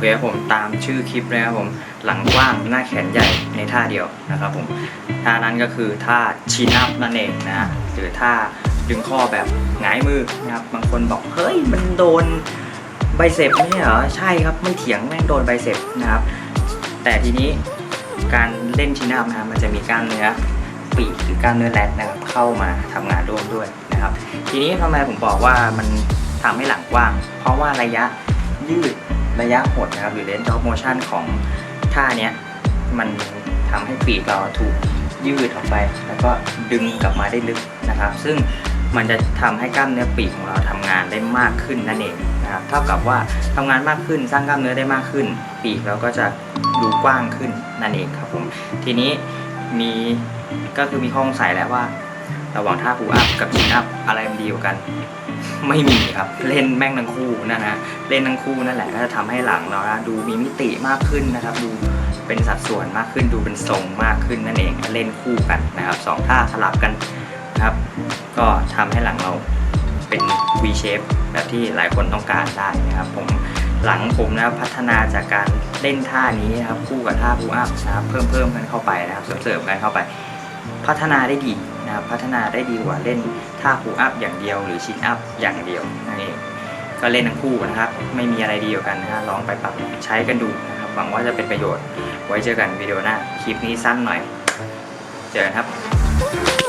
เคครับผมตามชื่อคลิปเลยครับผมหลังกว้างหน้าแขนใหญ่ในท่าเดียวนะครับผมท่านั้นก็คือท่าชินอัพนั่นเองนะหรือท่าดึงข้อแบบหงายมือนะครับบางคนบอกเฮ้ยมันโดนไบเซปไม่ใช่เหรอใช่ครับไม่เถียงแม่งโดนไบเซปนะครับแต่ทีนี้การเล่นชินอัพนะครับมันจะมีกล้ามเนื้อปีกหรือกล้ามเนื้อแรดนะครับเข้ามาทำงานร่วมด้วยนะครับทีนี้ทำไมผมบอกว่ามันทำให้หลังกว้าง เพราะว่าระยะยืด ระยะหดนะครับหรือ range of motion ของท่าเนี้ยมันทำให้ปีกเราถูกยืดออกไป แล้วก็ดึงกลับมาได้ลึกนะครับ ซึ่งมันจะทำให้กล้ามเนื้อปีกของเราทำงานได้มากขึ้นนั่นเองนะครับเท่ากับว่าทำงานมากขึ้นสร้างกล้ามเนื้อได้มากขึ้น ปีกเราก็จะดูกว้างขึ้นนั่นเองครับผมทีนี้มีก็คือมีข้อสงสัยแล้วว่า ระหว่างท่าพูอัพกับชินอัพอะไรมันดีกว่ากัน ไม่มีครับ เล่นแม่งทั้งคู่นะนะเล่นทั้งคู่นั่นแหละก็จะทำให้หลังเราดูมีมิติมากขึ้นนะครับ ดูเป็นสัดส่วนมากขึ้น ดูเป็นทรงมากขึ้นนั่นเองเล่นคู่กันนะครับสองท่าสลับกันนะครับ ก็ทำให้หลังเราเป็น V shape แบบที่หลายคนต้องการได้นะครับ ผมหลังผมนะพัฒนาจากการเล่นท่านี้นะครับคู่กับท่าพูอัพนะครับเพิ่มเพิ่มกันเข้าไปนะครับเสริมๆกันเข้าไป พัฒนาได้ดี นะครับพัฒนาได้ดีกว่าเล่นท่าพูอัพอย่างเดียว หรือชินอัพอย่างเดียวนั่นเองก็เล่นทั้งคู่นะครับ ไม่มีอะไรดีกว่ากันนะฮะลองไปปรับใช้กันดูนะครับหวังว่าจะเป็นประโยชน์ ไว้เจอกันวิดีโอหน้าคลิปนี้สั้นหน่อย เจอกันครับ